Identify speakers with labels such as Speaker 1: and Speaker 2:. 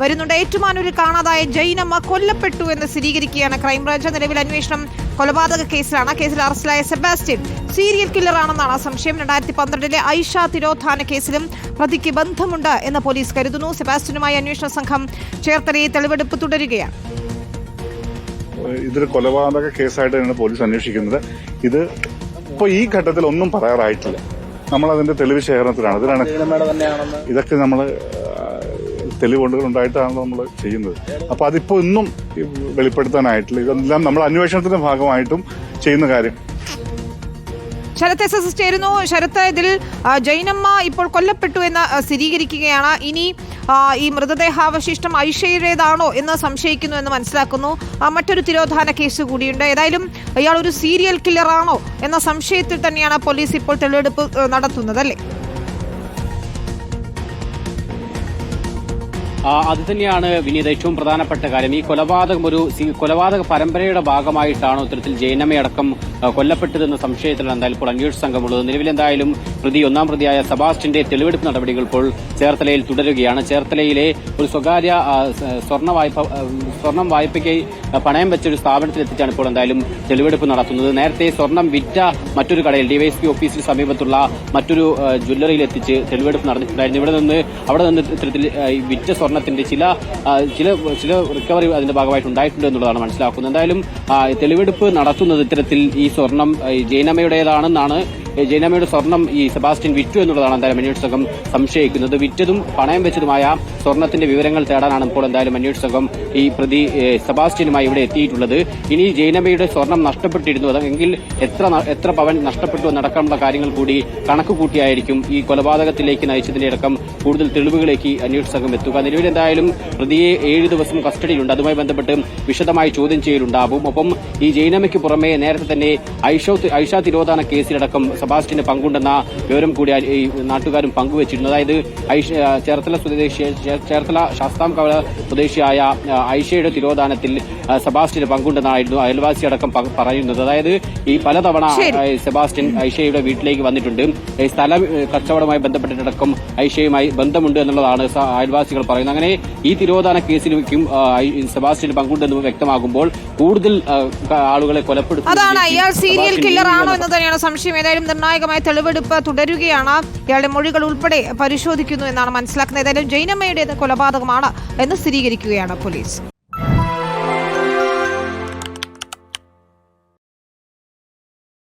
Speaker 1: വരുന്നുണ്ട്. ഏറ്റുമാനൂരിൽ കാണാതായ ജൈനമ്മ കൊല്ലപ്പെട്ടു എന്ന് സ്ഥിരീകരിക്കുകയാണ്. ക്രൈംബ്രാഞ്ച് നിലവിൽ അന്വേഷണം കൊലപാതക കേസിലാണ്. കേസിൽ അറസ്റ്റിലായ സെബാസ്റ്റ്യൻ സീരിയൽ കില്ലറാണെന്നാണ് സംശയം. രണ്ടായിരത്തി പന്ത്രണ്ടിലെ ഐഷ തിരോധാന കേസിലും പ്രതിക്ക് ബന്ധമുണ്ട് എന്ന് പോലീസ് കരുതുന്നു. സെബാസ്റ്റ്യനുമായി അന്വേഷണ സംഘം ചേർത്തലയിൽ തെളിവെടുപ്പ് തുടരുകയാണ്.
Speaker 2: ഇതൊരു കൊലപാതക കേസായിട്ടാണ് പോലീസ് അന്വേഷിക്കുന്നത്. ഇത് ഇപ്പോൾ ഈ ഘട്ടത്തിൽ ഒന്നും പറയാറായിട്ടില്ല. നമ്മൾ അതിന്റെ തെളിവ് ശേഖരണത്തിലാണ്. ഇതിനാണ് ഇതൊക്കെ നമ്മൾ തെളിവുകൾ ഉണ്ടായിട്ടാണല്ലോ നമ്മൾ ചെയ്യുന്നത്. അപ്പൊ അതിപ്പോ ഇന്നും വെളിപ്പെടുത്താനായിട്ടില്ല. ഇതെല്ലാം നമ്മൾ അന്വേഷണത്തിന്റെ ഭാഗമായിട്ടും ചെയ്യുന്ന കാര്യം.
Speaker 1: ശരത് എസ് എസ് ചേരുന്നു. ശരത്ത് ഇതിൽ ജൈനമ്മ ഇപ്പോൾ കൊല്ലപ്പെട്ടു എന്ന് സ്ഥിരീകരിക്കുകയാണ്. ഇനി ഈ മൃതദേഹാവശിഷ്ടം ഐഷയുടേതാണോ എന്ന് സംശയിക്കുന്നു എന്ന് മനസ്സിലാക്കുന്നു. മറ്റൊരു തിരോധാന കേസ് കൂടിയുണ്ട്. ഏതായാലും ഇയാൾ ഒരു സീരിയൽ കില്ലറാണോ എന്ന സംശയത്തിൽ തന്നെയാണ് പോലീസ് ഇപ്പോൾ തെളിവെടുപ്പ് നടത്തുന്നത് അല്ലേ?
Speaker 3: അത് തന്നെയാണ് വിനീത് ഏറ്റവും പ്രധാനപ്പെട്ട കാര്യം. ഈ കൊലപാതകം ഒരു കൊലപാതക പരമ്പരയുടെ ഭാഗമായിട്ടാണ് ഇത്തരത്തിൽ ജയനമ്മയടക്കം ആ, കൊല്ലപ്പെട്ടതെന്ന സംശയത്തിലാണ് എന്തായാലും ഇപ്പോൾ അന്വേഷണ സംഘമുള്ളത്. നിലവിലെന്തായാലും പ്രതി ഒന്നാം പ്രതിയായ സബാസ്റ്റിന്റെ തെളിവെടുപ്പ് നടപടികൾ ഇപ്പോൾ ചേർത്തലയിൽ തുടരുകയാണ്. ചേർത്തലയിലെ ഒരു സ്വകാര്യ സ്വർണ വായ്പ സ്വർണം വായ്പയ്ക്ക് പണയം വെച്ച ഒരു സ്ഥാപനത്തിൽ എത്തിച്ചാണ് ഇപ്പോൾ എന്തായാലും തെളിവെടുപ്പ് നടത്തുന്നത്. നേരത്തെ സ്വർണം വിറ്റ മറ്റൊരു കടയിൽ ഡിവൈഎസ്പി ഓഫീസിന് സമീപത്തുള്ള മറ്റൊരു ജ്വല്ലറിയിൽ എത്തിച്ച് തെളിവെടുപ്പ് നടന്നിട്ടുണ്ടായിരുന്നു. ഇവിടെ നിന്ന് അവിടെ നിന്ന് ഇത്തരത്തിൽ വിറ്റ സ്വർണം സ്വർണത്തിന്റെ ചില ചില ചില റിക്കവറി അതിന്റെ ഭാഗമായിട്ട് ഉണ്ടായിട്ടുണ്ട് എന്നുള്ളതാണ് മനസ്സിലാക്കുന്നത്. എന്തായാലും തെളിവെടുപ്പ് നടത്തുന്നത് ഇത്തരത്തിൽ ഈ സ്വർണം ജൈനമ്മയുടേതാണെന്നാണ് ഈ ജൈനമ്മയുടെ സ്വർണം ഈ സെബാസ്റ്റ്യൻ വിറ്റു എന്നുള്ളതാണ് എന്തായാലും അന്വേഷണ സംഘം സംശയിക്കുന്നത്. വിറ്റതും പണയം വെച്ചതുമായ സ്വർണത്തിന്റെ വിവരങ്ങൾ തേടാനാണ് ഇപ്പോൾ എന്തായാലും അന്വേഷണ സംഘം ഈ പ്രതി സെബാസ്റ്റ്യനുമായി ഇവിടെ എത്തിയിട്ടുള്ളത്. ഇനി ജൈനമയുടെ സ്വർണം നഷ്ടപ്പെട്ടിരുന്നു. അതെങ്കിൽ എത്ര എത്ര പവൻ നഷ്ടപ്പെട്ടു എന്നടക്കമുള്ള കാര്യങ്ങൾ കൂടി കണക്ക് കൂട്ടിയായിരിക്കും ഈ കൊലപാതകത്തിലേക്ക് നയിച്ചതിന്റെ അടക്കം കൂടുതൽ തെളിവുകളിലേക്ക് അന്വേഷണ സംഘം എത്തുക. നിലവിൽ എന്തായാലും പ്രതിയെ ഏഴ് ദിവസം കസ്റ്റഡിയിലുണ്ട്. അതുമായി ബന്ധപ്പെട്ട് വിശദമായി ചോദ്യം ചെയ്യലുണ്ടാവും. ഒപ്പം ഈ ജൈനമയ്ക്ക് പുറമെ നേരത്തെ തന്നെ ഐഷ തിരോധാന കേസിലടക്കം സെബാസ്റ്റിന് പങ്കുണ്ടെന്ന വിവരം കൂടി ഈ നാട്ടുകാരും പങ്കുവച്ചിരുന്നു. അതായത് ഐഷ ചേർത്തല സ്വദേശി ചേർത്തല ശാസ്താംകവല സ്വദേശിയായ ഐഷയുടെ തിരോധാനത്തിൽ സെബാസ്റ്റിന് പങ്കുണ്ടെന്നായിരുന്നു അയൽവാസി അടക്കം പറയുന്നത്. അതായത് ഈ പലതവണ സെബാസ്റ്റിൻ സെബാസ്റ്റ്യൻ ഐഷയുടെ വീട്ടിലേക്ക് വന്നിട്ടുണ്ട്. ഈ സ്ഥലം കച്ചവടമായി കച്ചവടവുമായി ബന്ധപ്പെട്ടിട്ടടക്കം ഐഷയുമായി ബന്ധമുണ്ട് എന്നുള്ളതാണ് അയൽവാസികൾ പറയുന്നത്. അങ്ങനെ ഈ തിരോധാന കേസിലേക്കും സെബാസ്റ്റിന് സെബാസ്റ്റ്യന് പങ്കുണ്ടെന്ന് വ്യക്തമാകുമ്പോൾ കൂടുതൽ ആളുകളെ കൊലപ്പെടുത്തും
Speaker 1: അതാണ്. അയാൾ സീരിയൽ കില്ലർ ആണോ എന്ന് തന്നെയാണ് സംശയം. ഏതായാലും നിർണായകമായ തെളിവെടുപ്പ് തുടരുകയാണ്. ഇയാളുടെ മൊഴികൾ ഉൾപ്പെടെ പരിശോധിക്കുന്നു എന്നാണ് മനസ്സിലാക്കുന്നത്. ഏതായാലും ജൈനമ്മയുടേത് കൊലപാതകമാണ് എന്ന് സ്ഥിരീകരിക്കുകയാണ് പോലീസ്.